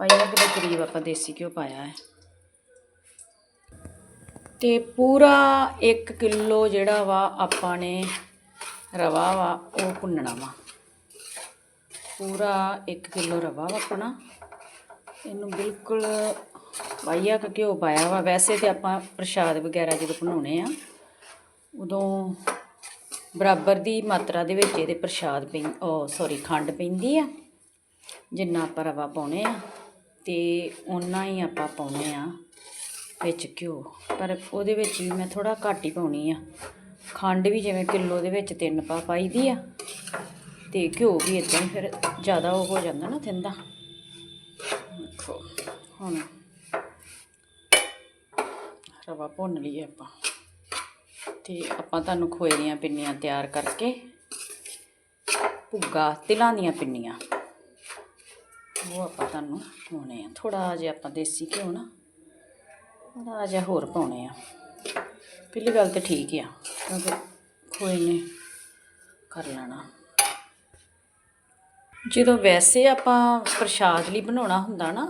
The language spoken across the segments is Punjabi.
ਪਾਈਆ ਕੁ ਦੇ ਕਰੀਬ ਆਪਾਂ ਦੇਸੀ ਘਿਓ ਪਾਇਆ ਹੈ। ਤੇ ਪੂਰਾ 1 ਕਿਲੋ ਜਿਹੜਾ ਵਾ ਆਪਾਂ ਨੇ ਰਵਾ ਵਾ, ਉਹ ਭੁੰਨਣਾ ਵਾ। ਪੂਰਾ 1 ਕਿਲੋ ਰਵਾ ਵਾ ਆਪਣਾ। ਇਹਨੂੰ ਬਿਲਕੁਲ ਪਾਈਆ ਘਿਓ ਪਾਇਆ ਵਾ। ਵੈਸੇ ਤੇ ਆਪਾਂ ਪ੍ਰਸ਼ਾਦ ਵਗੈਰਾ ਜਦੋਂ ਬਣਾਉਣੇ ਆ, ਉਦੋਂ ਬਰਾਬਰ ਦੀ ਮਾਤਰਾ ਦੇ ਵਿੱਚ ਇਹਦੇ ਪ੍ਰਸ਼ਾਦ ਪੈ, ਉਹ ਸੌਰੀ ਖੰਡ ਪੈਂਦੀ ਆ, ਜਿੰਨਾ ਆਪਾਂ ਰਵਾ ਪਾਉਣੇ ਆ। ਅਤੇ ਓਨਾ ਹੀ ਆਪਾਂ ਪਾਉਂਦੇ ਹਾਂ ਵਿੱਚ ਘਿਓ। ਪਰ ਉਹਦੇ ਵਿੱਚ ਵੀ ਮੈਂ ਥੋੜ੍ਹਾ ਘੱਟ ਹੀ ਪਾਉਣੀ ਆ। ਖੰਡ ਵੀ ਜਿਵੇਂ ਕਿਲੋ ਦੇ ਵਿੱਚ ਤਿੰਨ ਪਾ ਪਾਈ ਦੀ ਆ। ਅਤੇ ਘਿਓ ਵੀ ਇਦਾਂ ਹੀ ਫਿਰ ਜ਼ਿਆਦਾ ਉਹ ਹੋ ਜਾਂਦਾ ਨਾ ਥਿੰਦਾ। ਦੇਖੋ, ਹੁਣ ਰਵਾ ਭੁੰਨ ਲਈਏ ਆਪਾਂ। ਤੇ ਆਪਾਂ ਤੁਹਾਨੂੰ ਖੋਏ ਦੀਆਂ ਪਿੰਨੀਆਂ ਤਿਆਰ ਕਰਕੇ ਭੁੱਗਾ ਤਿਲਾਂ ਦੀਆਂ ਪਿੰਨੀਆਂ। ਉਹ ਆਪਾਂ ਤੁਹਾਨੂੰ ਪਾਉਣੇ ਆ। ਥੋੜਾ ਜਿਹਾ ਆਪਾਂ ਦੇਸੀ ਘਿਓ ਨਾ ਥੋੜਾ ਜਿਹਾ ਹੋਰ ਪਾਉਣੇ ਆ। ਪਹਿਲੀ ਗੱਲ ਤੇ ਠੀਕ ਆ, ਕਿਉਂਕਿ ਖੋਏ ਨੇ ਕਰ ਲੈਣਾ। ਜਦੋਂ ਵੈਸੇ ਆਪਾਂ ਪ੍ਰਸ਼ਾਦ ਲਈ ਬਣਾਉਣਾ ਹੁੰਦਾ ਨਾ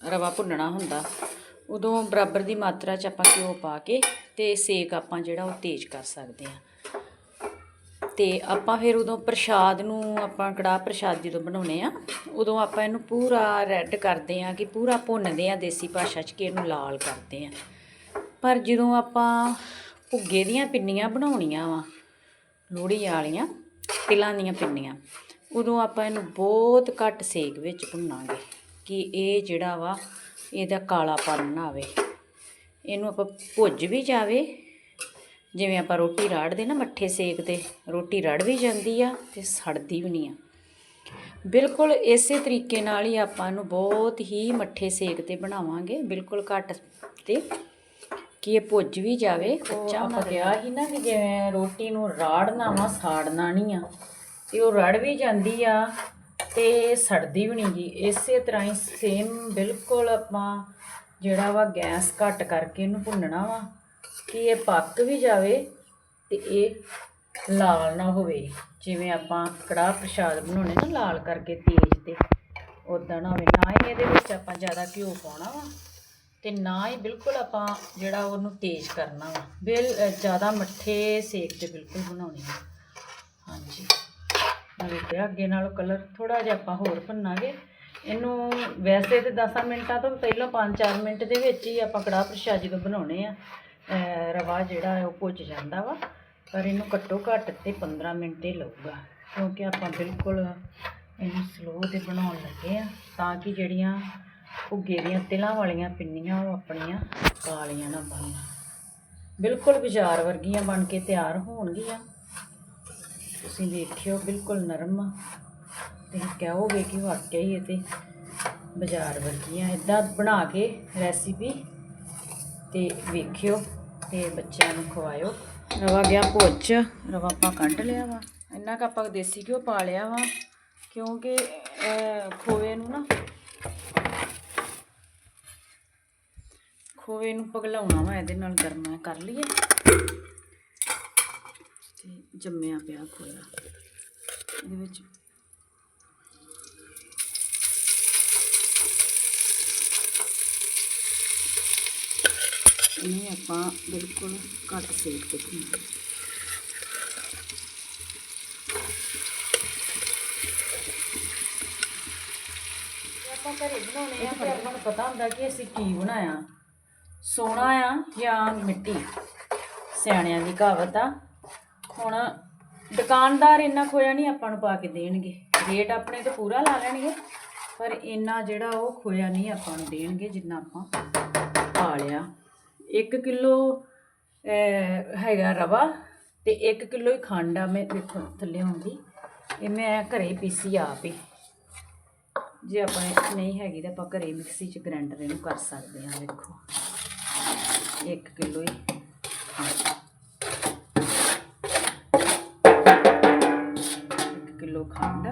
ਰਵਾ ਭੁੰਨਣਾ ਹੁੰਦਾ, ਉਦੋਂ ਬਰਾਬਰ ਦੀ ਮਾਤਰਾ 'ਚ ਆਪਾਂ ਘਿਓ ਪਾ ਕੇ ਤੇ ਸੇਕ ਆਪਾਂ ਜਿਹੜਾ ਉਹ ਤੇਜ਼ ਕਰ ਸਕਦੇ ਆ। ਤੇ ਆਪਾਂ ਫਿਰ ਉਦੋਂ ਪ੍ਰਸ਼ਾਦ ਨੂੰ ਆਪਾਂ ਕੜਾਹ ਪ੍ਰਸ਼ਾਦ ਜਦੋਂ ਬਣਾਉਨੇ ਆ, ਉਦੋਂ ਆਪਾਂ ਇਹਨੂੰ ਪੂਰਾ ਰੈੱਡ ਕਰਦੇ ਆ ਕਿ ਪੂਰਾ ਭੁੰਨਦੇ ਆ ਦੇਸੀ ਭਾਸ਼ਾ 'ਚ ਕਿ ਇਹਨੂੰ ਲਾਲ ਕਰਦੇ ਆ। ਪਰ ਜਦੋਂ ਆਪਾਂ ਭੁੱਗੇ ਦੀਆਂ ਪਿੰਨੀਆਂ ਬਣਾਉਣੀਆਂ ਵਾ, ਲੋਹੜੀ ਵਾਲੀਆਂ, ਤਿਲਾਂ ਦੀਆਂ ਪਿੰਨੀਆਂ, ਉਦੋਂ ਆਪਾਂ ਇਹਨੂੰ ਬਹੁਤ ਘੱਟ ਸੇਕ ਵਿੱਚ ਭੁੰਨਾਂਗੇ ਕਿ ਇਹ ਜਿਹੜਾ ਵਾ ਇਹਦਾ ਕਾਲਾਪਨ ਨਾ ਆਵੇ। ਇਹਨੂੰ ਆਪਾਂ ਭੁੱਜ ਵੀ ਜਾਵੇ ਜਿਵੇਂ ਆਪਾਂ ਰੋਟੀ ਰਾੜਦੇ ਨਾ ਮੱਠੇ ਸੇਕ ਤੇ ਰੋਟੀ ਰੜ ਵੀ ਜਾਂਦੀ ਆ ਤੇ ਸੜਦੀ ਵੀ ਨਹੀਂ ਆ। ਬਿਲਕੁਲ ਇਸੇ ਤਰੀਕੇ ਨਾਲ ਹੀ ਆਪਾਂ ਇਹਨੂੰ ਬਹੁਤ ਹੀ ਮੱਠੇ ਸੇਕ ਤੇ ਬਣਾਵਾਂਗੇ ਬਿਲਕੁਲ ਘੱਟ ਤੇ। ਕਿ ਇਹ ਭੁੱਜ ਵੀ ਜਾਵੇ ਕੱਚਾ ਆਪਾਂ ਕਿਹਾ ਸੀ ਨਾ ਕਿ ਜਿਵੇਂ ਰੋਟੀ ਨੂੰ ਰਾੜਨਾ ਵਾ ਸਾੜਨਾ ਨਹੀਂ ਆ ਤੇ ਉਹ ਰੜ ਵੀ ਜਾਂਦੀ ਆ ਤੇ ਸੜਦੀ ਵੀ ਨਹੀਂ ਜੀ ਇਸੇ ਤਰ੍ਹਾਂ ਹੀ ਸੇਮ ਬਿਲਕੁਲ ਆਪਾਂ ਜਿਹੜਾ ਵਾ ਗੈਸ ਘੱਟ ਕਰਕੇ ਇਹਨੂੰ ਭੁੰਨਣਾ ਵਾ। ਕਿ ਇਹ ਪੱਕ ਵੀ ਜਾਵੇ ਤੇ ਇਹ ਲਾਲ ਨਾ ਹੋਵੇ। ਜਿਵੇਂ ਆਪਾਂ ਕੜਾਹ ਪ੍ਰਸ਼ਾਦ ਬਣਾਉਣੇ ਨਾ, ਲਾਲ ਕਰਕੇ ਤੇਜ਼ ਤੇ ਉਦਾਂ ਨਾ ਹੋਵੇ। ਨਾ ਹੀ ਇਹਦੇ ਵਿੱਚ ਆਪਾਂ ਜ਼ਿਆਦਾ ਘਿਓ ਪਾਉਣਾ ਵਾ ਤੇ ਨਾ ਹੀ ਬਿਲਕੁਲ ਆਪਾਂ ਜਿਹੜਾ ਉਹਨੂੰ ਤੇਜ਼ ਕਰਨਾ ਵਾ। ਬਿਲ ਜ਼ਿਆਦਾ ਮੱਠੇ ਸੇਕ ਤੇ ਬਿਲਕੁਲ ਬਣਾਉਣੀ ਆ। ਹਾਂਜੀ। ਨਾਲੇ ਤੇ ਅੱਗੇ ਨਾਲੋਂ ਕਲਰ ਥੋੜਾ ਜਿਹਾ ਆਪਾਂ ਹੋਰ ਭੰਨਾਂਗੇ। ਇਹਨੂੰ ਵੈਸੇ ਤੇ 10 ਮਿੰਟਾਂ ਤੋਂ ਪਹਿਲਾਂ 5-4 ਮਿੰਟ ਦੇ ਵਿੱਚ ਹੀ ਆਪਾਂ ਕੜਾਹ ਪ੍ਰਸ਼ਾਦ ਜਦੋਂ ਬਣਾਉਣੇ ਆ ਰਵਾ ਜਿਹੜਾ ਹੈ, ਉਹ ਭੁੱਜ ਜਾਂਦਾ ਵਾ। ਪਰ ਇਹਨੂੰ ਘੱਟੋ ਘੱਟ ਤੇ 15 ਮਿੰਟ ਹੀ ਲਊਗਾ ਕਿਉਂਕਿ ਆਪਾਂ ਬਿਲਕੁਲ ਇਹਨੂੰ ਸਲੋ ਤੇ ਬਣਾਉਣ ਲੱਗੇ ਆ, ਤਾਂ ਕਿ ਜਿਹੜੀਆਂ ਭੁੱਗੇ ਦੀਆਂ ਤਿਲਾਂ ਵਾਲੀਆਂ ਪਿੰਨੀਆਂ, ਉਹ ਆਪਣੀਆਂ ਕਾਲੀਆਂ ਨਾ ਬਣਨ। ਬਿਲਕੁਲ ਬਾਜ਼ਾਰ ਵਰਗੀਆਂ ਬਣ ਕੇ ਤਿਆਰ ਹੋਣਗੀਆਂ। ਤੁਸੀਂ ਵੇਖਿਓ, ਬਿਲਕੁਲ ਨਰਮ ਆ। ਤੇ ਕਹੋਗੇ ਕਿ ਵਾਕਿਆ ਹੀ ਇਹ ਤੇ ਬਾਜ਼ਾਰ ਵਰਗੀਆਂ ਇਦਾਂ ਬਣਾ ਕੇ ਰੈਸਿਪੀ ਤੇ ਵੇਖਿਓ ਤੇ ਬੱਚਿਆਂ ਨੂੰ ਖਵਾਇਓ। ਰਵਾ ਗਿਆ ਭੁੱਜ ਰਵਾ ਆਪਾਂ ਕੱਢ ਲਿਆ ਵਾ। ਇੰਨਾ ਕੁ ਆਪਾਂ ਦੇਸੀ ਘਿਓ ਪਾ ਲਿਆ ਵਾ, ਕਿਉਂਕਿ ਖੋਏ ਨੂੰ ਨਾ ਖੋਏ ਨੂੰ ਪਗਲਾਉਣਾ ਵਾ ਇਹਦੇ ਨਾਲ ਗਰਮਾ ਕਰ ਲਈਏ। ਤੇ ਜੰਮਿਆ ਪਿਆ ਖੋਇਆ। ਇਹਦੇ ਵਿੱਚ ਇਹਨੂੰ ਆਪਾਂ ਬਿਲਕੁਲ ਘੱਟ ਸੇਕ ਤੇ ਆਪਾਂ ਘਰੇ ਬਣਾਉਣੇ ਆ ਤੇ ਆਪਾਂ ਨੂੰ ਪਤਾ ਹੁੰਦਾ ਕਿ ਅਸੀਂ ਕੀ ਬਣਾਇਆ। ਸੋਨਾ ਆ ਜਾਂ ਮਿੱਟੀ। ਸਿਆਣਿਆਂ ਦੀ ਕਹਾਵਤ ਆ। ਹੁਣ ਦੁਕਾਨਦਾਰ ਇੰਨਾ ਖੋਇਆ ਨਹੀਂ ਆਪਾਂ ਨੂੰ ਪਾ ਕੇ ਦੇਣਗੇ। ਰੇਟ ਆਪਣੇ ਤੇ ਪੂਰਾ ਲਾ ਲੈਣਗੇ, ਪਰ ਇੰਨਾ ਜਿਹੜਾ ਉਹ ਖੋਇਆ ਨਹੀਂ ਆਪਾਂ ਨੂੰ ਦੇਣਗੇ, ਜਿੰਨਾ ਆਪਾਂ ਪਾ ਲਿਆ। 1 ਕਿਲੋ ਹੈਗਾ ਰਵਾ ਤੇ 1 ਕਿਲੋ ਹੀ ਖੰਡ ਆ ਮੈਂ ਦੇਖੋ ਥੱਲੇ ਹੁੰਦੀ ਇਹ ਮੈਂ ਘਰੇ ਹੀ ਪੀਸੀ ਆਪ ਹੀ। ਜੇ ਆਪਣੇ ਨਹੀਂ ਹੈਗੀ ਤਾਂ ਆਪਾਂ ਘਰੇ ਮਿਕਸੀ 'ਚ ਗ੍ਰਾਈਂਡਰ ਇਹਨੂੰ ਕਰ ਸਕਦੇ ਹਾਂ ਦੇਖੋ 1 ਕਿਲੋ ਹੀ ਖੰਡ। ਇੱਕ ਕਿਲੋ ਖੰਡ।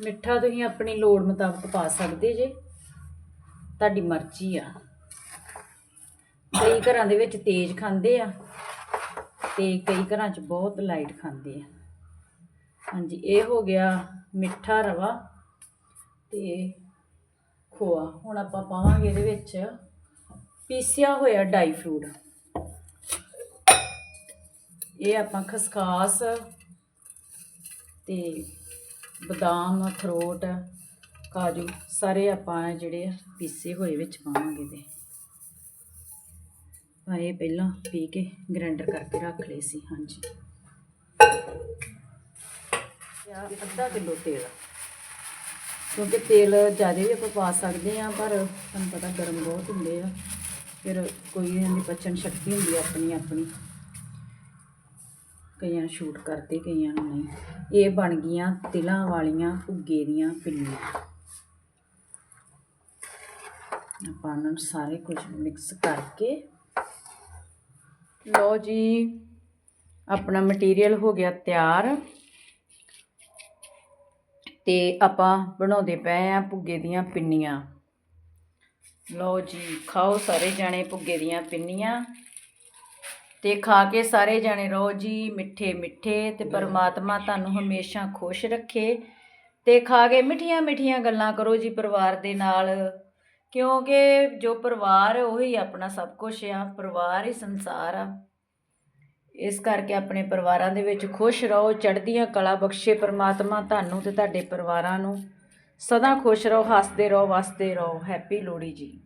ਮਿੱਠਾ ਤੁਸੀਂ ਆਪਣੀ ਲੋੜ ਮੁਤਾਬਕ ਪਾ ਸਕਦੇ ਜੇ। ਤੁਹਾਡੀ ਮਰਜ਼ੀ ਆ। ਕਈ ਘਰਾਂ ਦੇ ਵਿੱਚ ਤੇਜ਼ ਖਾਂਦੇ ਆ ਤੇ ਕਈ ਘਰਾਂ 'ਚ ਬਹੁਤ ਲਾਈਟ ਖਾਂਦੇ ਆ। ਹਾਂਜੀ, ਇਹ ਹੋ ਗਿਆ ਮਿੱਠਾ ਰਵਾ ਤੇ ਖੋਆ। ਹੁਣ ਆਪਾਂ ਪਾਵਾਂਗੇ ਇਹਦੇ ਵਿੱਚ ਪੀਸਿਆ ਹੋਇਆ ਡਾਈ ਫਰੂਟ। ਇਹ ਆਪਾਂ ਖਸਖਾਸ ਤੇ ਬਦਾਮ ਅਖਰੋਟ ਕਾਜੂ ਸਾਰੇ ਆਪਾਂ ਜਿਹੜੇ ਆ ਪੀਸੇ ਹੋਏ ਵਿੱਚ ਪਾਵਾਂਗੇ ਦੇ ਆ ਇਹ ਪਹਿਲਾਂ ਪੀ ਕੇ ਗ੍ਰਾਈਂਡਰ ਕਰਕੇ ਰੱਖ ਲਏ ਸੀ ਹਾਂਜੀ। ਯਾ ਅੱਧਾ ਕਿਲੋ ਤੇਲ ਕਿਉਂਕਿ ਤੇਲ ਜ਼ਿਆਦਾ ਵੀ ਆਪਾਂ ਪਾ ਸਕਦੇ ਆ ਪਰ ਤੁਹਾਨੂੰ ਪਤਾ ਗਰਮ ਬਹੁਤ ਹੁੰਦੇ ਆ। ਫਿਰ ਕੋਈ ਇਹਨਾਂ ਦੀ ਪਚਨ ਸ਼ਕਤੀ ਹੁੰਦੀ ਆ ਆਪਣੀ ਆਪਣੀ ਕਈਆਂ ਨੂੰ ਸ਼ੂਟ ਕਰਦੇ, ਕਈਆਂ ਨੂੰ ਨਹੀਂ। ਇਹ ਬਣ ਗਈਆਂ ਤਿਲਾਂ ਵਾਲੀਆਂ ਭੁੱਗੇ ਦੀਆਂ ਪਿੰਨੀਆਂ ਆਪਾਂ ਉਹਨਾਂ ਨੂੰ ਸਾਰੇ ਕੁਝ ਮਿਕਸ ਕਰਕੇ। ਲਓ ਜੀ, ਆਪਣਾ ਮਟੀਰੀਅਲ ਹੋ ਗਿਆ ਤਿਆਰ। ਤੇ ਆਪਾਂ ਬਣਾਉਂਦੇ ਪਏ ਆ ਭੁੱਗੇ ਦੀਆਂ ਪਿੰਨੀਆਂ। ਲਓ ਜੀ, ਖਾਓ ਸਾਰੇ ਜਾਣੇ ਭੁੱਗੇ ਦੀਆਂ ਪਿੰਨੀਆਂ। ਤੇ ਖਾ ਕੇ ਸਾਰੇ ਜਾਣੇ ਰਹੋ ਜੀ ਮਿੱਠੇ ਮਿੱਠੇ ਤੇ ਪਰਮਾਤਮਾ ਤੁਹਾਨੂੰ ਹਮੇਸ਼ਾ ਖੁਸ਼ ਰੱਖੇ ਤੇ ਖਾ ਕੇ ਮਿੱਠੀਆਂ ਮਿੱਠੀਆਂ ਗੱਲਾਂ ਕਰੋ ਜੀ ਪਰਿਵਾਰ ਦੇ ਨਾਲ ਕਿਉਂਕਿ ਜੋ ਪਰਿਵਾਰ ਉਹੀ ਆਪਣਾ ਸਭ ਕੁਝ ਆ ਪਰਿਵਾਰ ਹੀ ਸੰਸਾਰ ਆ। ਇਸ ਕਰਕੇ ਆਪਣੇ ਪਰਿਵਾਰਾਂ ਦੇ ਵਿੱਚ ਖੁਸ਼ ਰਹੋ ਚੜ੍ਹਦੀਆਂ ਕਲਾ ਬਖਸ਼ੇ ਪਰਮਾਤਮਾ ਤੁਹਾਨੂੰ ਤੇ ਤੁਹਾਡੇ ਪਰਿਵਾਰਾਂ ਨੂੰ। ਸਦਾ ਖੁਸ਼ ਰਹੋ ਹੱਸਦੇ ਰਹੋ ਵਸਦੇ ਰਹੋ ਹੈਪੀ ਲੋਹੜੀ ਜੀ।